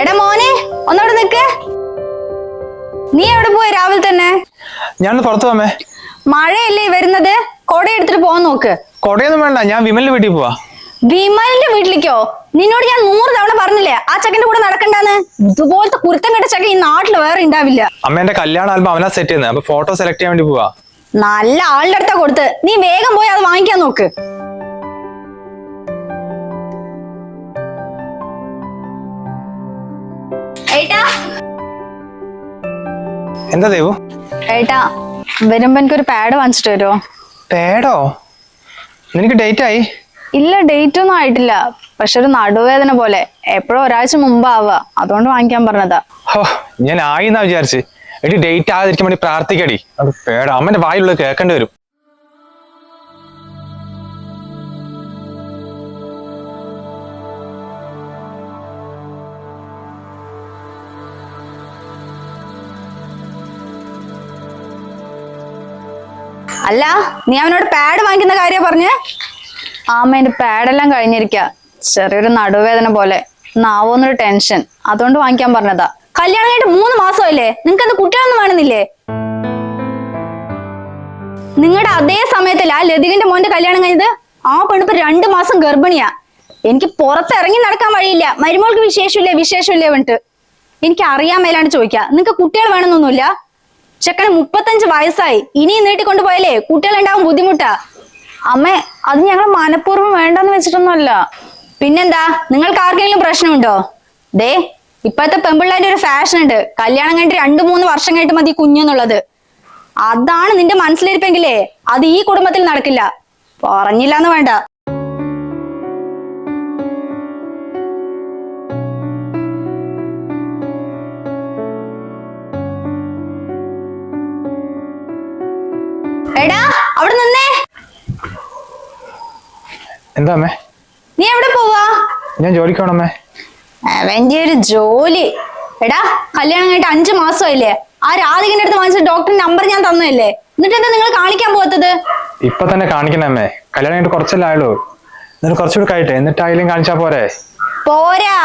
എടാ മോനെ ഒന്നവിടെ നിക്ക്. നീ എവിടെ പോയി രാവിലെ തന്നെ? ഞാൻ പുറത്തു പോമേ മഴയല്ലേ വരുന്നത്? കൊട എടുത്തിട്ട് പോകാൻ നോക്ക്. കൊടയൊന്നും വേണ്ട ഞാൻ വിമലിന്റെ വീട്ടിൽ പോവാ. വിമലിന്റെ വീട്ടിലേക്കോ? നിന്നോട് ഞാൻ നൂറ് തവണ പറഞ്ഞില്ലേ ആ ചെക്കന്റെ കൂടെ നടക്കണ്ടെന്ന്? ഇതുപോലത്തെ കുരുത്തം കെട്ട ചെക്കൻ ഈ നാട്ടിൽ വേറെ ഉണ്ടാവില്ല. അമ്മേന്റെ കല്യാണ ആൽബം അവനാ സെറ്റ് ചെയ്യുന്നത് അപ്പൊ ഫോട്ടോ സെലക്ട് ചെയ്യാൻ വേണ്ടി പോവാ. നല്ല ആളുടെ അടുത്താ കൊടുത്ത്. നീ വേഗം പോയി അത് വാങ്ങിക്കാൻ നോക്ക്. എന്താ ദേവു? ഏട്ടാ വരുമ്പോ എനിക്കൊരു പാഡ് വാങ്ങിച്ചിട്ട് വരുമോ പേടോ നിനക്ക് ഡേറ്റ് ആയി? ഇല്ല ഡേറ്റ് ഒന്നും ആയിട്ടില്ല. പക്ഷെ ഒരു നടുവേദന പോലെ. എപ്പോഴും ഒരാഴ്ച മുമ്പാവുക അതുകൊണ്ട് വാങ്ങിക്കാൻ പറഞ്ഞതാ. ഹോ ഞാൻ ആയിന്നാ വിചാരിച്ചു. വിചാരിച്ച് എടി ഡേറ്റ് ആകാതിരിക്കാൻ വേണ്ടി പ്രാർത്ഥിക്കടി. അത് പേടോ അമ്മന്റെ വായിലുള്ളത് കേൾക്കേണ്ടി വരും. അല്ല നീ അവനോട് പാഡ് വാങ്ങിക്കുന്ന കാര്യം പറഞ്ഞേ? ആമ എന്റെ പാഡെല്ലാം കഴിഞ്ഞിരിക്ക. ചെറിയൊരു നടുവേദന പോലെ. നാവോന്നൊരു ടെൻഷൻ അതുകൊണ്ട് വാങ്ങിക്കാൻ പറഞ്ഞതാ. കല്യാണം കഴിഞ്ഞിട്ട് മൂന്ന് മാസമല്ലേ നിങ്ങൾക്ക് അന്ന് കുട്ടികളൊന്നും വേണമെന്നില്ലേ? നിങ്ങളുടെ അതേ സമയത്തല്ല ആ ലതികന്റെ മോന്റെ കല്യാണം കഴിഞ്ഞത്? ആ പെണ്ണിപ്പോ രണ്ടു മാസം ഗർഭിണിയാ. എനിക്ക് പുറത്തിറങ്ങി നടക്കാൻ വഴിയില്ല. മരുമോൾക്ക് വിശേഷമില്ലേ? വിശേഷമില്ലേ? പറഞ്ഞിട്ട്. എനിക്ക് അറിയാൻ മേലാണ് ചോദിക്കുക നിങ്ങൾക്ക് കുട്ടികൾ വേണമെന്നൊന്നുമില്ല? ചെക്കന് മുപ്പത്തഞ്ച് വയസ്സായി. ഇനിയും നീട്ടിക്കൊണ്ടു പോയാലേ കുട്ടികളുണ്ടാവും ബുദ്ധിമുട്ടാ. അമ്മേ അത് ഞങ്ങൾ മനഃപൂർവം വേണ്ടെന്ന് വെച്ചിട്ടൊന്നുമല്ല. പിന്നെന്താ? നിങ്ങൾക്ക് ആർക്കെങ്കിലും പ്രശ്നമുണ്ടോ? ദേ ഇപ്പോഴത്തെ പെമ്പിള്ളേന്റെ ഒരു ഫാഷൻ ഉണ്ട്. കല്യാണം കഴിഞ്ഞിട്ട് രണ്ടു മൂന്ന് വർഷം കഴിഞ്ഞിട്ട് മതി കുഞ്ഞെന്നുള്ളത് അതാണ് നിന്റെ മനസ്സിലിരിപ്പെങ്കിലേ അത് ഈ കുടുംബത്തിൽ നടക്കില്ല. പറഞ്ഞില്ല എന്ന് വേണ്ട. എന്താ അമ്മേ? നീ എവിടെ പോവാ? ഞാൻ ജോലിക്ക് പോണമ്മേ അവന്റെ ഒരു ജോലി. എടാ കല്യാണം കഴിഞ്ഞിട്ട് അഞ്ചു മാസമല്ലേ ആ രാധികന്റെ അടുത്ത് വാങ്ങിച്ച ഡോക്ടറിന്റെ നമ്പർ ഞാൻ തന്നതല്ലേ? എന്നിട്ട് എന്താ നിങ്ങൾ കാണിക്കാൻ പോകത്തത് ഇപ്പൊ തന്നെ കാണിക്കണേ അമ്മേ. കല്യാണം കഴിഞ്ഞിട്ട് കുറച്ചല്ലേ ആയുള്ളൂ. എന്നിട്ട് കുറച്ചുകൂടി കഴിയട്ടെ. എന്നിട്ട് ആയാലും കാണിച്ചാ പോരെ. പോരാ.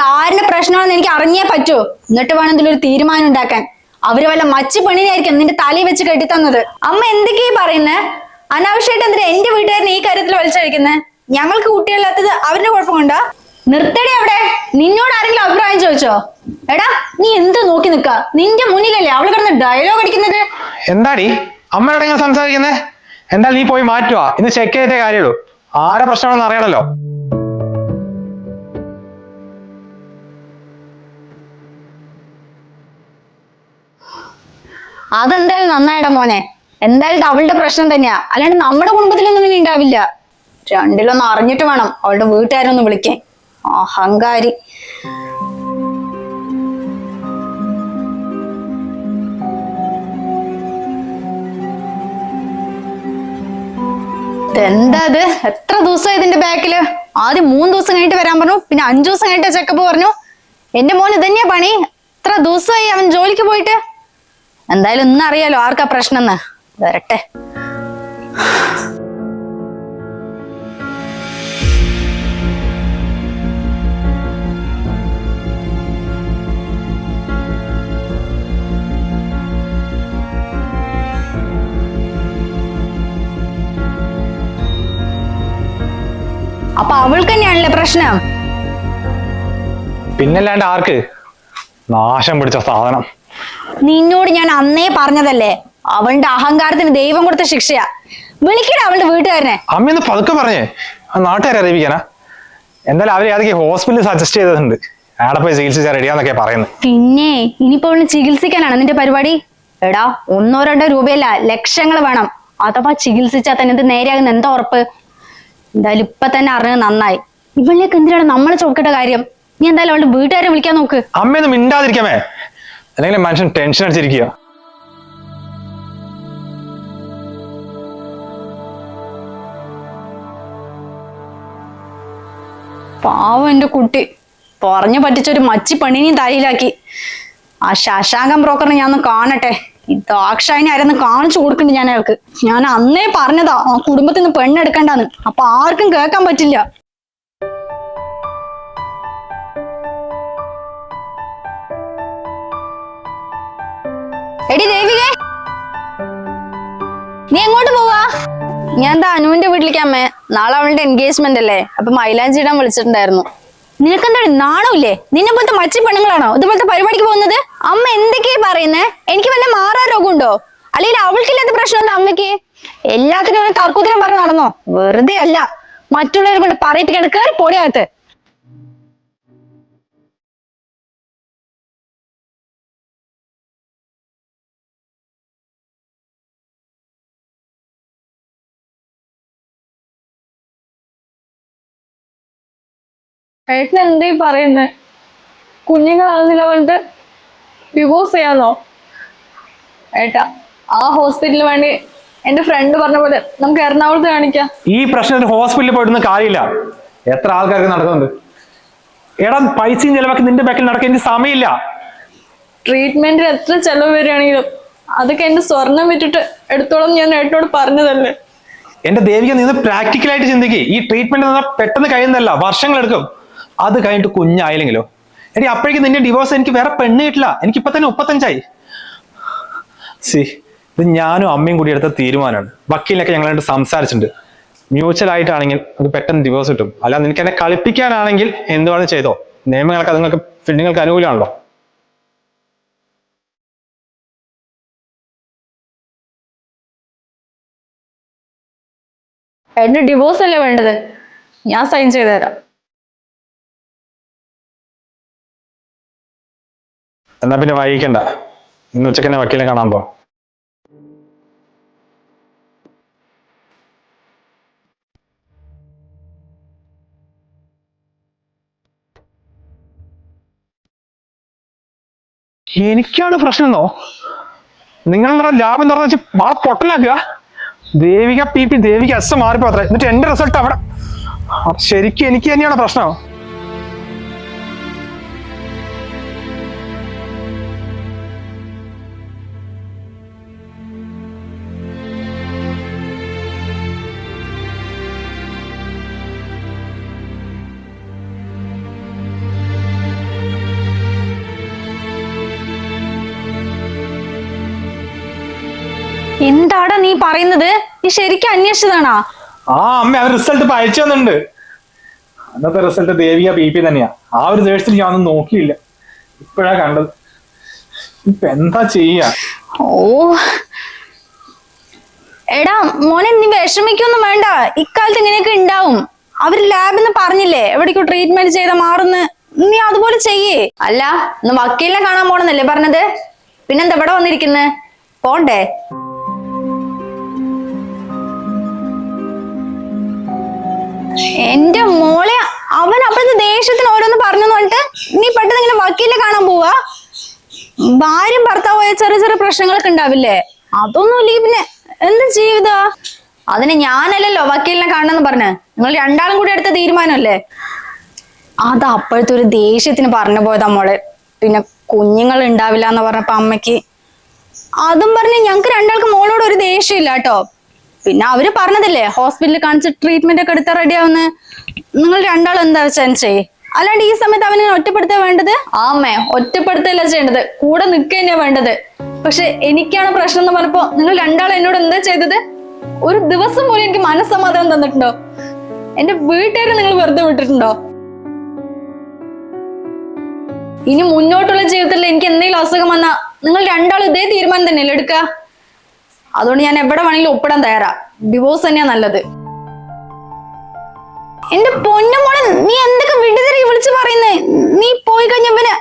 ധാരണ പ്രശ്നമാണെന്ന് എനിക്ക് അറിഞ്ഞേ പറ്റൂ. എന്നിട്ട് വേണം ഇതിലൊരു തീരുമാനം ഉണ്ടാക്കാൻ. അവർ വല്ല മച്ചു പെണ്ണിനായിരിക്കും നിന്റെ തലയിൽ വെച്ച് കെട്ടിത്തന്നത്. അമ്മ എന്തൊക്കെയാ പറയുന്നേ? അനാവശ്യമായിട്ട് എന്തിനാ എന്റെ വീട്ടുകാരനെ ഈ കാര്യത്തിൽ വലിച്ചഴിക്കുന്നത് ഞങ്ങൾക്ക് കുട്ടികളില്ലാത്തത് അവരുടെ കുഴപ്പം കൊണ്ടാ നിർത്തടി അവിടെ. നിന്നോട് ആരെങ്കിലും അഭിപ്രായം ചോദിച്ചോ? എടാ നീ എന്ത് നോക്കി നിക്ക നിന്റെ മുന്നിലല്ലേ അവൾ കിടന്ന് ഡയലോഗ് അടിക്കുന്നത്? എന്താടി? അമ്മ ഞാൻ സംസാരിക്കുന്നേ? എന്താ നീ പോയി മാറ്റുവാ ഇന്ന് ചെക്ക് ചെയ്തേ കാര്യമുള്ളൂ. ആരെ പ്രശ്നമാണെന്ന് അറിയണല്ലോ. അതെന്തായാലും നന്നായിടാ മോനെ. എന്തായാലും അവളുടെ പ്രശ്നം തന്നെയാ. അല്ലാണ്ട് നമ്മുടെ കുടുംബത്തിലൊന്നും ഇനി ഉണ്ടാവില്ല. രണ്ടിലൊന്നും അറിഞ്ഞിട്ട് വേണം അവളുടെ വീട്ടുകാരൊന്ന് വിളിക്കാൻ. അഹങ്കാരി. എന്താ ഇത്? എത്ര ദിവസമായി ഇതിന്റെ ബാക്കിൽ? ആദ്യം മൂന്ന് ദിവസം കഴിഞ്ഞിട്ട് വരാൻ പറഞ്ഞു പിന്നെ അഞ്ചു ദിവസം കഴിഞ്ഞിട്ട് ചെക്കപ്പ് പറഞ്ഞു. എന്റെ മോൻ ഇതന്നെയാ പണി. എത്ര ദിവസമായി അവൻ ജോലിക്ക് പോയിട്ട്? എന്തായാലും ഇന്നറിയാലോ ആർക്കാ പ്രശ്നം എന്ന് വരട്ടെ. അപ്പൊ അവൾക്ക് തന്നെയാണല്ലേ പ്രശ്നം? പിന്നല്ലാണ്ട് ആർക്ക്? നാശം പിടിച്ച സാധനം. നിന്നോട് ഞാൻ അന്നേ പറഞ്ഞതല്ലേ? അവളുടെ അഹങ്കാരത്തിന് ദൈവം കൊടുത്ത ശിക്ഷയാ. വിളിക്കട അവളുടെ വീട്ടുകാരനെ. അമ്മയൊന്ന് പതുക്കെ പറഞ്ഞേ. നാട്ടുകാരെ അറിയിക്കാനാ എന്തായാലും അവരെ അതൊക്കെ ഹോസ്പിറ്റലിൽ സജസ്റ്റ് ചെയ്തിട്ടുണ്ട് അവിടെ പോയി ചികിത്സിച്ചാൽ റെഡിയാന്നൊക്കെ പറയുന്നത് പിന്നെ ഇനിയിപ്പോ അവൾ ചികിത്സിക്കാനാണ് നിന്റെ പരിപാടി? എടാ ഒന്നോ രണ്ടോ രൂപയല്ല ലക്ഷങ്ങൾ വേണം. അഥവാ ചികിത്സിച്ചാൽ തന്നെ ഇത് നേരെയാകുന്ന എന്താ ഉറപ്പ്? എന്തായാലും ഇപ്പൊ തന്നെ അറിഞ്ഞത് നന്നായി. ഇവളിലേക്ക് എന്തിനാണ് നമ്മളെ ചോക്കേണ്ട കാര്യം? നീ എന്തായാലും അവളുടെ വീട്ടുകാരെ വിളിക്കാൻ നോക്ക്. അമ്മയൊന്നും മിണ്ടാതിരിക്കാമേ. അല്ലെങ്കിൽ മനുഷ്യൻ ടെൻഷൻ അടിച്ചിരിക്കുക പാവം എന്റെ കുട്ടി. പറഞ്ഞു പറ്റിച്ചൊരു മച്ചി പെണ്ണിനെയും തലയിലാക്കി. ആ ശശാങ്കം ബ്രോക്കറിനെ ഞാൻ ഒന്ന് കാണട്ടെ. ഈ ദാക്ഷായനെ കാണിച്ചു കൊടുക്കണ്ട് ഞാൻ അയാൾക്ക്. ഞാൻ അന്നേ പറഞ്ഞതാ ആ കുടുംബത്തിൽ നിന്ന് പെണ്ണെടുക്കണ്ടെന്ന് അപ്പൊ ആർക്കും കേൾക്കാൻ പറ്റില്ല. എടി ദേവികേ. നീ എങ്ങോട്ട് പോവാ? ഞാൻ ദാനുവിന്റെ വീട്ടിലേക്ക് അമ്മേ. നാളെ അവളുടെ എൻഗേജ്മെന്റ് അല്ലേ? അപ്പൊ മൈലാഞ്ചിടാൻ വിളിച്ചിട്ടുണ്ടായിരുന്നു. നിനക്കെന്താ നാണമില്ലേ നിന്നെ പോലത്തെ മച്ചി പെണ്ണുങ്ങളാണോ? ഇതുപോലത്തെ പരിപാടിക്ക് പോകുന്നത്? അമ്മ എന്തൊക്കെയാ പറയുന്നേ? എനിക്ക് വല്ല മാറാ രോഗമുണ്ടോ? അല്ലെങ്കിൽ അവൾക്കില്ലാത്ത പ്രശ്നമുണ്ടോ അമ്മയ്ക്ക്? എല്ലാത്തിനും തർക്കുത്തരം പറഞ്ഞു നടന്നോ? വെറുതെ അല്ല. മറ്റുള്ളവരെ കൊണ്ട് പറയിട്ട് കിടക്കാറ് പൊടിയകത്ത് ഏട്ടൻ ഈ പറയുന്നേ? കുഞ്ഞുങ്ങളാണെന്നില്ല പറഞ്ഞിട്ട് ഡിവോഴ്സ് ചെയ്യാന്നോ? ഏട്ടാ ആ ഹോസ്പിറ്റലിൽ വേണ്ടി എന്റെ ഫ്രണ്ട് പറഞ്ഞ പോലെ നമുക്ക് എറണാകുളത്ത് കാണിക്കാം. ഈ പ്രശ്നത്തിന് ഹോസ്പിറ്റലിൽ പോയിട്ടൊന്നും കാര്യമില്ല. എത്ര ആൾക്കാർക്ക് നടക്കുന്നുണ്ട്? എടാ പൈസയും ചെലവാക്കി നിന്റെ ബാക്കിൽ നടക്കാൻ എനിക്ക് സമയമില്ല. ട്രീറ്റ്മെന്റിന് എത്ര ചെലവ് വരികയാണെങ്കിലും അതൊക്കെ എന്റെ സ്വർണം വിറ്റിട്ട് എടുത്തോളം ഞാൻ ഏട്ടനോട് പറഞ്ഞതല്ലേ. എന്റെ ദേവിക നിന്ന് പ്രാക്ടിക്കലായിട്ട് ചിന്തിക്കുക ഈ ട്രീറ്റ്മെന്റ് പെട്ടെന്ന് കഴിയുന്നതല്ല വർഷങ്ങൾ എടുക്കും. അത് കഴിഞ്ഞിട്ട് കുഞ്ഞായില്ലെങ്കിലോ? എടി അപ്പോഴേക്കും നിന്റെ ഡിവോഴ്സ് എനിക്ക് വേറെ പെണ്ണ് കിട്ടില്ല. എനിക്ക് ഇപ്പൊ തന്നെ മുപ്പത്തഞ്ചായി. സി ഇത് ഞാനും അമ്മയും കൂടി എടുത്ത തീരുമാനമാണ്. വക്കീലിനൊക്കെ ഞങ്ങൾ സംസാരിച്ചിട്ടുണ്ട്. മ്യൂച്വൽ ആയിട്ടാണെങ്കിൽ അത് പെട്ടെന്ന് ഡിവോഴ്സ് കിട്ടും. അല്ല നിനക്ക് എന്നെ കളിപ്പിക്കാനാണെങ്കിൽ എന്തുവാണ് ചെയ്തോ. നിയമങ്ങളൊക്കെ നിങ്ങൾക്ക് പെണ്ണുങ്ങൾക്ക് അനുകൂലമാണല്ലോ. എന്റെ ഡിവോഴ്സ് അല്ലേ വേണ്ടത്? ഞാൻ സൈൻ ചെയ്തു തരാം. എന്നാ പിന്നെ വൈകിക്കണ്ട. ഇന്ന് ഉച്ചയ്ക്ക് തന്നെ വക്കീലിനെ കാണാൻ പോ. എനിക്കാണ് പ്രശ്നമെന്നോ? നിങ്ങൾ നിങ്ങളുടെ ലാഭം തുറന്നു വെച്ച് മാളെ പൊട്ടലാക്കുക. Devika P P Devika S മാറിപ്പോ അത്ര. എന്നിട്ട് എന്റെ റിസൾട്ട് അവിടെ. ശരിക്കും എനിക്ക് തന്നെയാണ് പ്രശ്നം. എന്താടാ നീ പറയുന്നത്? നീ ശരിക്കും അന്വേഷിച്ചതാണോ? ആ അമ്മ അവർ റിസൾട്ട് ഇപ്പൊ അയച്ചു തന്നിട്ടുണ്ട്. അന്നത്തെ റിസൾട്ട് ദേവിക പി പി തന്നെയാ. ആ ഒരു ദേഷ്യത്തിൽ ഞാൻ ഒന്നും നോക്കിയില്ല. ഇപ്പോഴാ കണ്ടത്. ഇപ്പൊ എന്താ ചെയ്യാ? ഓ. എടാ മോനെ നീ വിഷമിക്കൊന്നും വേണ്ട. ഇക്കാലത്ത് ഇങ്ങനെയൊക്കെ ഉണ്ടാവും. അവർ ലാബിൽ നിന്ന് പറഞ്ഞില്ലേ എവിടേക്കോ ട്രീറ്റ്മെന്റ് ചെയ്ത മാറുന്ന്. നീ അതുപോലെ ചെയ്യേ. അല്ല ഇന്ന് വക്കീലിനെ കാണാൻ പോണെന്നല്ലേ പറഞ്ഞത്? പിന്നെന്താ ഇവിടെ വന്നിരിക്കുന്നത് പോണ്ടേ? എന്റെ മോളെ അവൻ അപ്പോഴത്തെ ദേഷ്യത്തിന് ഓരോന്ന് പറഞ്ഞു പറഞ്ഞിട്ട് നീ പെട്ടെന്ന് ഇങ്ങനെ വക്കീലിനെ കാണാൻ പോവാ? ഭാര്യയും ഭർത്താവുമായ ചെറിയ ചെറിയ പ്രശ്നങ്ങളൊക്കെ ഉണ്ടാവില്ലേ? അതൊന്നും ഇല്ലെങ്കിൽ പിന്നെ? എന്ത് ജീവിത അതിന് ഞാനല്ലല്ലോ വക്കീലിനെ കാണണമെന്ന് പറഞ്ഞ്. നിങ്ങൾ രണ്ടാളും കൂടി എടുത്ത തീരുമാനമല്ലേ? അത് അപ്പോഴത്തെ ഒരു ദേഷ്യത്തിന് പറഞ്ഞു പോയതാ മോളെ. പിന്നെ കുഞ്ഞുങ്ങൾ ഉണ്ടാവില്ല എന്ന് പറഞ്ഞപ്പോ അമ്മയ്ക്ക്. അതും പറഞ്ഞ് ഞങ്ങക്ക് രണ്ടാൾക്ക് മോളോട് ഒരു ദേഷ്യമില്ല കേട്ടോ. പിന്നെ അവർ പറഞ്ഞതല്ലേ ഹോസ്പിറ്റലിൽ കാണിച്ച് ട്രീറ്റ്മെന്റ് ഒക്കെ എടുത്താൽ റെഡി ആവുന്ന. നിങ്ങൾ രണ്ടാളും എന്താ വെച്ചാൽ ചെയ്യ് അല്ലാണ്ട് ഈ സമയത്ത് അവനെ ഒറ്റപ്പെടുത്താൻ വേണ്ടത്? ആമേ ഒറ്റപ്പെടുത്തല്ല ചെയ്യേണ്ടത്. കൂടെ നിൽക്കുക വേണ്ടത്. പക്ഷെ എനിക്കാണ് പ്രശ്നം എന്ന് പറഞ്ഞപ്പോ നിങ്ങൾ രണ്ടാളും എന്നോട് എന്താ ചെയ്തത്? ഒരു ദിവസം പോലും എനിക്ക് മനസ്സമാധാനം തന്നിട്ടുണ്ടോ? എന്റെ വീട്ടുകാരെ നിങ്ങൾ വെറുതെ വിട്ടിട്ടുണ്ടോ? ഇനി മുന്നോട്ടുള്ള ജീവിതത്തിൽ എനിക്ക് എന്തെങ്കിലും അസുഖം വന്നാ നിങ്ങൾ രണ്ടാളും ഇതേ തീരുമാനം തന്നെയല്ലേ എടുക്കുക? അതുകൊണ്ട് ഞാൻ എവിടെ വേണമെങ്കിലും ഒപ്പിടാൻ തയ്യാറാ. ഡിവോഴ്സ് തന്നെയാ നല്ലത്. എന്റെ പൊന്നുമോളെ നീ എന്തൊക്കെ വിടുതിരി വിളിച്ചു പറയുന്നേ? നീ പോയി കഴിഞ്ഞ പിന്നെ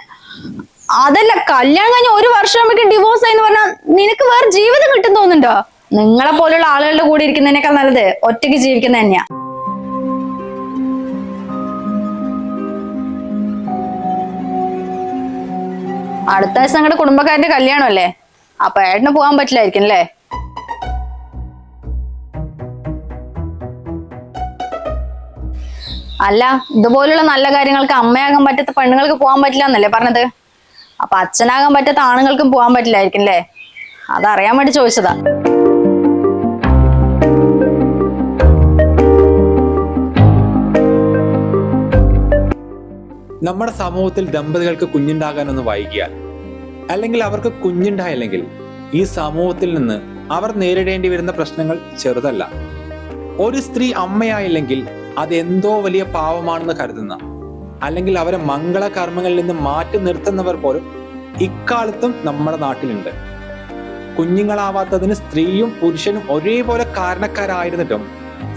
അതല്ല കല്യാണം കഴിഞ്ഞ ഒരു വർഷം ആകുമ്പോഴേക്കും ഡിവോഴ്സ് ആയെന്ന് പറഞ്ഞാൽ നിനക്ക് വേറെ ജീവിതം കിട്ടും തോന്നുന്നുണ്ടോ? നിങ്ങളെ പോലുള്ള ആളുകളുടെ കൂടെ ഇരിക്കുന്നതിനേക്കാൾ നല്ലത് ഒറ്റയ്ക്ക് ജീവിക്കുന്നത് തന്നെയാ. അടുത്ത ആഴ്ച കുടുംബക്കാരന്റെ കല്യാണം കല്യാണമല്ലേ? അപ്പൊ ഏട്ടന് പോകാൻ പറ്റില്ലായിരിക്കും അല്ലേ? അല്ല ഇതുപോലുള്ള നല്ല കാര്യങ്ങൾക്ക് അമ്മയാകാൻ പറ്റാത്ത പെണ്ണുങ്ങൾക്ക് പോകാൻ പറ്റില്ല എന്നല്ലേ പറഞ്ഞത്? അപ്പൊ അച്ഛനാകാൻ പറ്റാത്ത ആണുങ്ങൾക്കും പോകാൻ പറ്റില്ലായിരിക്കും അല്ലേ അതറിയാൻ വേണ്ടി ചോദിച്ചതാ. നമ്മുടെ സമൂഹത്തിൽ ദമ്പതികൾക്ക് കുഞ്ഞുണ്ടാകാനൊന്ന് വൈകിയാൽ അല്ലെങ്കിൽ അവർക്ക് കുഞ്ഞുണ്ടായില്ലെങ്കിൽ ഈ സമൂഹത്തിൽ നിന്ന് അവർ നേരിടേണ്ടി വരുന്ന പ്രശ്നങ്ങൾ ചെറുതല്ല. ഒരു സ്ത്രീ അമ്മയായില്ലെങ്കിൽ അതെന്തോ വലിയ പാവമാണെന്ന് കരുതുന്ന അല്ലെങ്കിൽ അവരെ മംഗള കർമ്മങ്ങളിൽ നിന്ന് മാറ്റി നിർത്തുന്നവർ പോലും ഇക്കാലത്തും നമ്മുടെ നാട്ടിലുണ്ട്. കുഞ്ഞുങ്ങളാവാത്തതിന് സ്ത്രീയും പുരുഷനും ഒരേപോലെ കാരണക്കാരായിരുന്നിട്ടും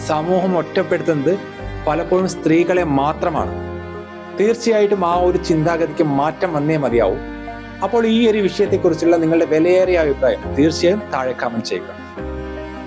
സമൂഹം ഒറ്റപ്പെടുത്തുന്നത് പലപ്പോഴും സ്ത്രീകളെ മാത്രമാണ്. തീർച്ചയായിട്ടും ആ ഒരു ചിന്താഗതിക്ക് മാറ്റം വന്നേ മതിയാവും. അപ്പോൾ ഈ ഒരു വിഷയത്തെക്കുറിച്ചുള്ള നിങ്ങളുടെ വിലയേറിയ അഭിപ്രായം തീർച്ചയായും താഴെ കമന്റ് ചെയ്യുക.